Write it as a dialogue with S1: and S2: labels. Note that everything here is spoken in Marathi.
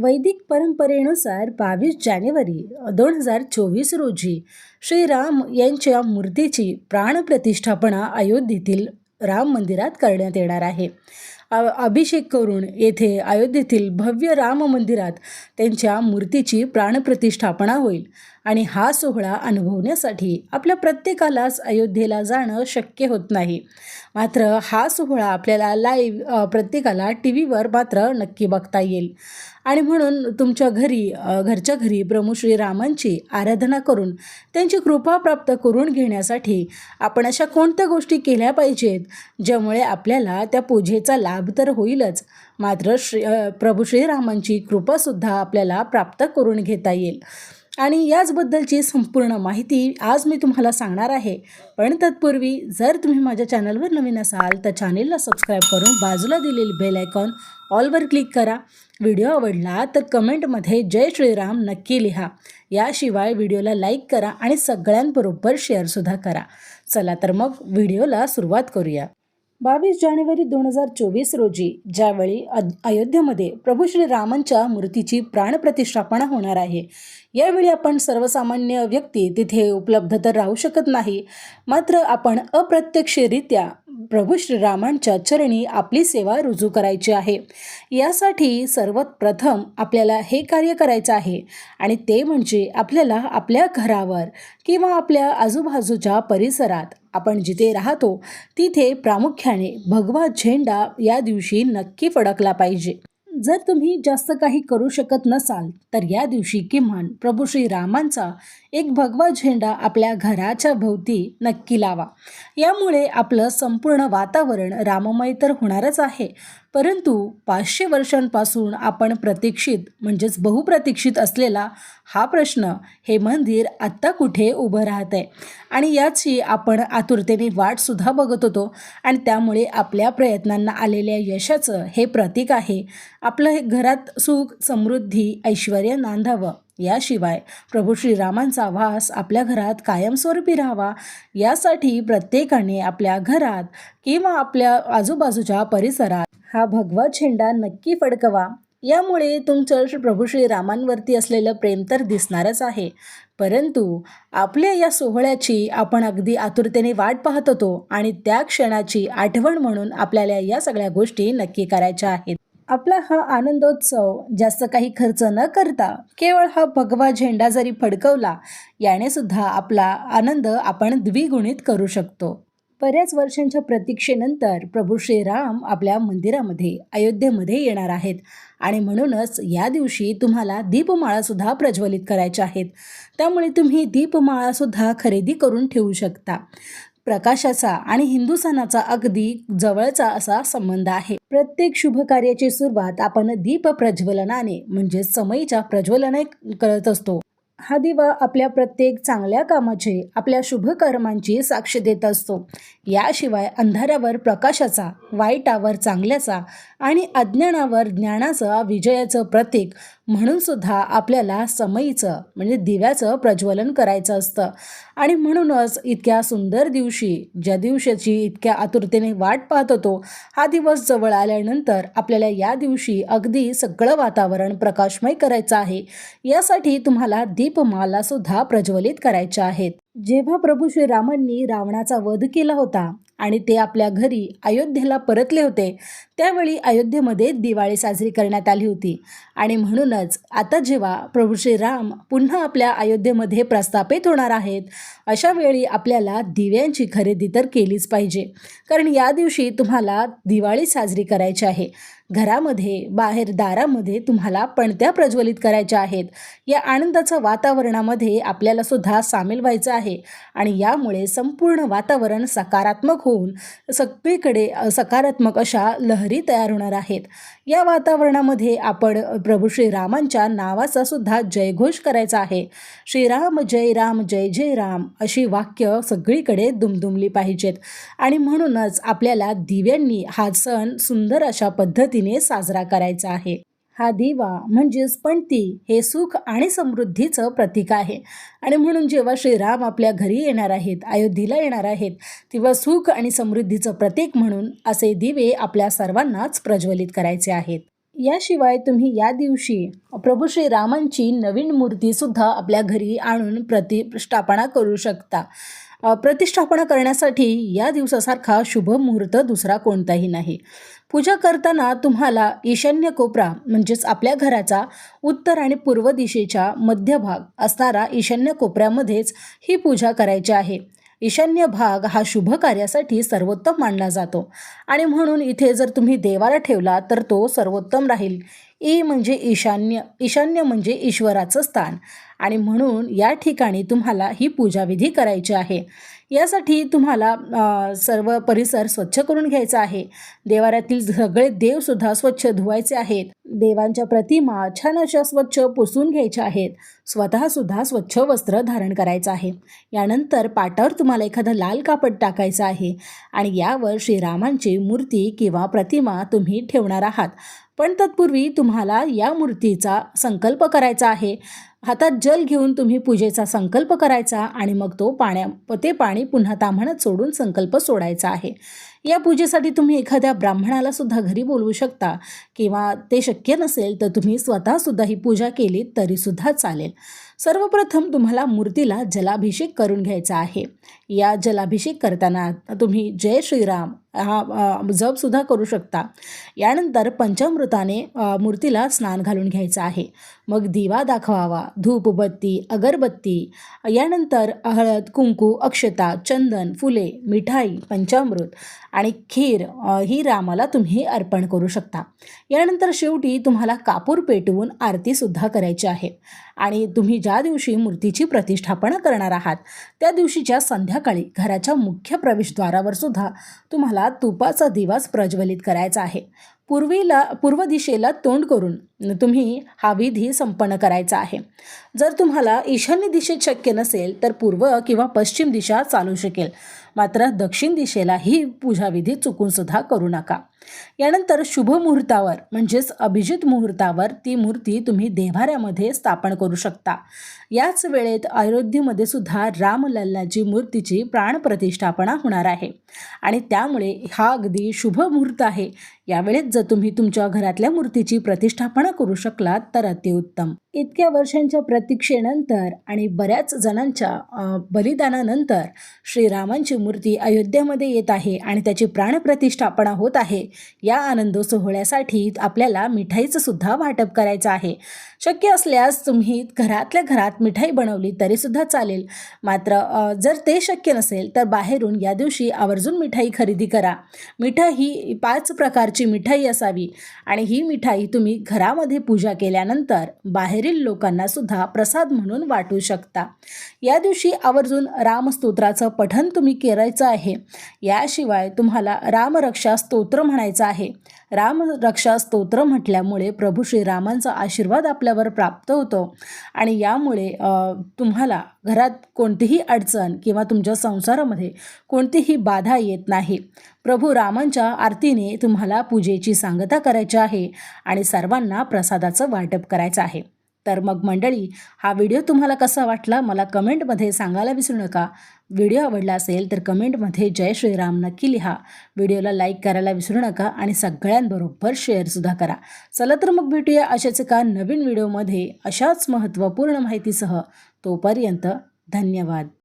S1: वैदिक परंपरेनुसार बावीस जानेवारी दोन हजार चोवीस रोजी श्रीराम यांच्या मूर्तीची प्राणप्रतिष्ठापना अयोध्येतील राम मंदिरात करण्यात येणार आहे. अभिषेक करून येथे अयोध्येतील भव्य राम मंदिरात त्यांच्या मूर्तीची प्राणप्रतिष्ठापना होईल. आणि हा सोहळा अनुभवण्यासाठी आपल्या प्रत्येकालाच अयोध्येला जाणं शक्य होत नाही. मात्र हा सोहळा आपल्याला लाईव्ह प्रत्येकाला टी व्हीवर मात्र नक्की बघता येईल. आणि म्हणून तुमच्या घरी घरच्या घरी प्रभू श्रीरामांची आराधना करून त्यांची कृपा प्राप्त करून घेण्यासाठी आपण अशा कोणत्या गोष्टी केल्या पाहिजेत ज्यामुळे आपल्याला त्या पूजेचा लाभ तर होईलच मात्र श्री प्रभू श्रीरामांची कृपासुद्धा आपल्याला प्राप्त करून घेता येईल. आणि याचबद्दलची संपूर्ण माहिती आज मी तुम्हाला सांगणार आहे. पण तत्पूर्वी जर तुम्ही माझ्या चॅनलवर नवीन असाल तर चॅनेलला सबस्क्राईब करून बाजूला दिलेली बेल आयकॉन ऑलवर क्लिक करा. व्हिडिओ आवडला तर कमेंटमध्ये जय श्रीराम नक्की लिहा. याशिवाय व्हिडिओला लाईक करा आणि सगळ्यांबरोबर शेअरसुद्धा करा. चला तर मग व्हिडिओला सुरुवात करूया. बावीस जानेवारी दोन हजार चोवीस रोजी ज्यावेळी अयोध्येमध्ये प्रभू श्रीरामांच्या मूर्तीची प्राणप्रतिष्ठापना होणार आहे. यावेळी आपण सर्वसामान्य व्यक्ती तिथे उपलब्ध तर राहू शकत नाही मात्र आपण अप्रत्यक्षरित्या प्रभू श्रीरामांच्या चरणी आपली सेवा रुजू करायची आहे. यासाठी सर्वात प्रथम आपल्याला हे कार्य करायचं आहे आणि ते म्हणजे आपल्याला आपल्या घरावर किंवा आपल्या आजूबाजूच्या परिसरात आपण जिथे राहतो तिथे प्रामुख्याने भगवा झेंडा या दिवशी नक्की फडकला पाहिजे. जर तुम्ही जास्त काही करू शकत नसाल तर या दिवशी किमान प्रभू श्रीरामांचा एक भगवा झेंडा आपल्या घराच्या भोवती नक्की लावा. यामुळे आपलं संपूर्ण वातावरण राममय तर होणारच आहे परंतु पाचशे वर्षांपासून आपण प्रतीक्षित म्हणजेच बहुप्रतीक्षित असलेला हा प्रश्न हे मंदिर आत्ता कुठे उभं राहत आहे आणि याची आपण आतुरतेने वाटसुद्धा बघत होतो आणि त्यामुळे आपल्या प्रयत्नांना आलेल्या यशाचं हे प्रतीक आहे. आपलं हे घरात सुख समृद्धी ऐश्वर नांदावं. याशिवाय प्रभू श्रीरामांचा वास आपल्या घरात कायमस्वरूपी राहावा. यासाठी प्रत्येकाने आपल्या घरात किंवा आपल्या आजूबाजूच्या परिसरात हा भगवा झेंडा नक्की फडकवा. यामुळे तुमचं श्री प्रभू श्रीरामांवरती असलेलं प्रेम तर दिसणारच आहे. परंतु आपल्या या सोहळ्याची आपण अगदी आतुरतेने वाट पाहत होतो आणि त्या क्षणाची आठवण म्हणून आपल्याला या सगळ्या गोष्टी नक्की करायच्या आहेत. आपला हा आनंदोत्सव जास्त काही खर्च न करता केवळ हा भगवा झेंडा जरी फडकवला याने सुद्धा आपला आनंद आपण द्विगुणित करू शकतो. बऱ्याच वर्षांच्या प्रतीक्षेनंतर प्रभू श्रीराम आपल्या मंदिरामध्ये अयोध्येमध्ये येणार आहेत आणि म्हणूनच या दिवशी तुम्हाला दीपमाळासुद्धा प्रज्वलित करायच्या आहेत. त्यामुळे तुम्ही दीपमाळासुद्धा खरेदी करून ठेवू शकता. प्रकाशाचा आणि हिंदू सणाचा अगदी जवळचा असा संबंध आहे. प्रत्येक शुभ कार्याची सुरुवात आपण दीप प्रज्वलनाने म्हणजे समयीच्या प्रज्वलने करत असतो. हा दिवा आपल्या प्रत्येक चांगल्या कामाचे आपल्या शुभ कर्मांची साक्ष देत असतो. याशिवाय अंधारावर प्रकाशाचा वाईटावर चांगल्याचा आणि अज्ञानावर ज्ञानाचा विजयाचं प्रतीक म्हणून सुद्धा आपल्याला समयीचं म्हणजे दिव्याचं प्रज्वलन करायचं असतं. आणि म्हणूनच इतक्या सुंदर दिवशी ज्या दिवसाची इतक्या आतुरतेने वाट पाहत होतो हा दिवस जवळ आल्यानंतर आपल्याला या दिवशी अगदी सगळं वातावरण प्रकाशमय करायचं आहे. यासाठी तुम्हाला दीपमाला सुद्धा प्रज्वलित करायच्या आहेत. जेव्हा प्रभू श्रीरामांनी रावणाचा वध केला होता आणि ते आपल्या घरी अयोध्येला परतले होते. त्यावेळी अयोध्येमध्ये दिवाळी साजरी करण्यात आली होती. आणि म्हणूनच आता जेव्हा प्रभू श्रीराम पुन्हा आपल्या अयोध्येमध्ये प्रस्थापित होणार आहेत अशा वेळी आपल्याला दिव्यांची खरेदी तर केलीच पाहिजे. कारण या दिवशी तुम्हाला दिवाळी साजरी करायची आहे. घरामध्ये बाहेर दारामध्ये तुम्हाला पणत्या प्रज्वलित करायच्या आहेत. या आनंदाच्या वातावरणामध्ये आपल्याला सुद्धा सामील व्हायचं आहे आणि यामुळे संपूर्ण वातावरण सकारात्मक होऊन सगळीकडे सकारात्मक अशा लहरी तयार होणार आहेत. या वातावरणामध्ये आपण प्रभू श्रीरामांच्या नावाचा सुद्धा जयघोष करायचा आहे. श्रीराम जय राम जय जय राम अशी वाक्य सगळीकडे दुमदुमली पाहिजेत आणि म्हणूनच आपल्याला दिव्यांनी हा सण सुंदर अशा पद्धती पद्धतीने साजरा करायचा आहे. हा दिवा म्हणजेच पणती हे सुख आणि समृद्धीचं प्रतीक आहे. आणि म्हणून जेव्हा श्रीराम आपल्या घरी येणार आहेत अयोध्येला येणार आहेत तेव्हा सुख आणि समृद्धीचं प्रतीक म्हणून असे दिवे आपल्या सर्वांनाच प्रज्वलित करायचे आहेत. याशिवाय तुम्ही या दिवशी प्रभू श्रीरामांची नवीन मूर्तीसुद्धा आपल्या घरी आणून प्रतिष्ठापना करू शकता. प्रतिष्ठापना करण्यासाठी या दिवसासारखा शुभ मुहूर्त दुसरा कोणताही नाही. पूजा करताना तुम्हाला ईशान्य कोपरा म्हणजेच आपल्या घराचा उत्तर आणि पूर्व दिशेच्या मध्यभाग असणारा ईशान्य कोपऱ्यामध्येच ही पूजा करायची आहे. ईशान्य भाग हा शुभ कार्यासाठी सर्वोत्तम मानला जातो. आणि म्हणून इथे जर तुम्ही देवाला ठेवला तर तो सर्वोत्तम राहील. ई म्हणजे ईशान्य ईशान्य म्हणजे ईश्वराचं स्थान. आणि म्हणून या ठिकाणी तुम्हाला ही पूजाविधी करायची आहे. यासाठी तुम्हाला सर्व परिसर स्वच्छ करून घ्यायचा आहे. देवाऱ्यातील सगळे देवसुद्धा स्वच्छ धुवायचे आहेत. देवांच्या प्रतिमा छान अशा स्वच्छ पुसून घ्यायच्या आहेत. स्वतःसुद्धा स्वच्छ वस्त्र धारण करायचं आहे. यानंतर पाटावर तुम्हाला एखादं लाल कापड टाकायचं आहे. आणि यावर श्रीरामांची मूर्ती किंवा प्रतिमा तुम्ही ठेवणार आहात. पण तत्पूर्वी तुम्हाला या मूर्तीचा संकल्प करायचा आहे. हातात जल घेऊन तुम्ही पूजेचा संकल्प करायचा आणि मग तो पाण्या ते पाणी पुन्हा ताम्हणात सोडून संकल्प सोडायचा आहे. या पूजेसाठी तुम्ही एखाद्या ब्राह्मणाला सुद्धा घरी बोलवू शकता किंवा ते शक्य नसेल तर तुम्ही स्वतःसुद्धा ही पूजा केली तरीसुद्धा चालेल. सर्वप्रथम तुम्हाला मूर्तीला जलाभिषेक करून घ्यायचा आहे. या जलाभिषेक करताना तुम्ही जय श्रीराम हा जपसुद्धा करू शकता. यानंतर पंचामृताने मूर्तीला स्नान घालून घ्यायचं आहे. मग दिवा दाखवावा धूपबत्ती अगरबत्ती यानंतर हळद कुंकू अक्षता चंदन फुले मिठाई पंचामृत आणि खीर ही रामाला तुम्ही अर्पण करू शकता. यानंतर शेवटी तुम्हाला कापूर पेटवून आरतीसुद्धा करायची आहे. आणि तुम्ही ज्या दिवशी मूर्तीची प्रतिष्ठापना करणार आहात त्या दिवशीच्या संध्याकाळी घराच्या मुख्य प्रवेशद्वारावर सुद्धा तुम्हाला तुपाचा दिवाच प्रज्वलित करायचा आहे. पूर्वीला पूर्व दिशेला तोंड करून तुम्ही हा विधी संपन्न करायचा आहे. जर तुम्हाला ईशान्य दिशेत शक्य नसेल तर पूर्व किंवा पश्चिम दिशा चालू शकेल. मात्र दक्षिण दिशेला ही पूजाविधी चुकूनसुद्धा करू नका. यानंतर शुभ मुहूर्तावर म्हणजेच अभिजित मुहूर्तावर ती मूर्ती तुम्ही देव्हाऱ्यामध्ये स्थापन करू शकता. याच वेळेत अयोध्येमध्ये सुद्धा रामलल्लाची मूर्तीची प्राणप्रतिष्ठापना होणार आहे. आणि त्यामुळे हा अगदी शुभ मुहूर्त आहे. यावेळेत जर तुम्ही तुमच्या घरातल्या मूर्तीची प्रतिष्ठापना करू शकलात तर अतिउत्तम इतक्या वर्षांच्या प्रतीक्षेनंतर आणि बऱ्याच जणांच्या बलिदानानंतर श्रीरामांची मूर्ती अयोध्येमध्ये येत आहे आणि त्याची प्राणप्रतिष्ठापना होत आहे. या आनंद सोहळ्यासाठी आपल्याला मिठाईचं सुद्धा वाटप करायचं आहे. शक्य असल्यास तुम्ही घरातल्या घरात मिठाई बनवली तरीसुद्धा चालेल. मात्र जर ते शक्य नसेल तर बाहेरून या दिवशी आवर्जून मिठाई खरेदी करा. मिठाई ही पाच प्रकारची मिठाई असावी आणि ही मिठाई तुम्ही घरामध्ये पूजा केल्यानंतर बाहेरील लोकांना सुद्धा प्रसाद म्हणून वाटू शकता. या दिवशी आवर्जून रामस्तोत्राचं पठन तुम्ही करायचं आहे. याशिवाय तुम्हाला रामरक्षा स्तोत्र म्हणायचं आहे. रामरक्षा स्तोत्र म्हटल्यामुळे प्रभू श्रीरामांचा आशीर्वाद आपल्यावर प्राप्त होतो. आणि यामुळे तुम्हाला घरात कोणतीही अडचण किंवा तुमच्या संसारामध्ये कोणतीही बाधा येत नाही. प्रभू रामांच्या आरतीने तुम्हाला पूजेची सांगता करायची आहे आणि सर्वांना प्रसादाचं वाटप करायचं आहे. तर मग मंडळी हा व्हिडिओ तुम्हाला कसा वाटला मला कमेंटमध्ये सांगायला विसरू नका. व्हिडिओ आवडला असेल तर कमेंटमध्ये जय श्रीराम नक्की लिहा. व्हिडिओला लाईक करायला विसरू नका आणि सगळ्यांबरोबर शेअरसुद्धा करा. चला तर मग भेटूया अशाच एका नवीन व्हिडिओमध्ये अशाच महत्त्वपूर्ण माहितीसह. तोपर्यंत धन्यवाद.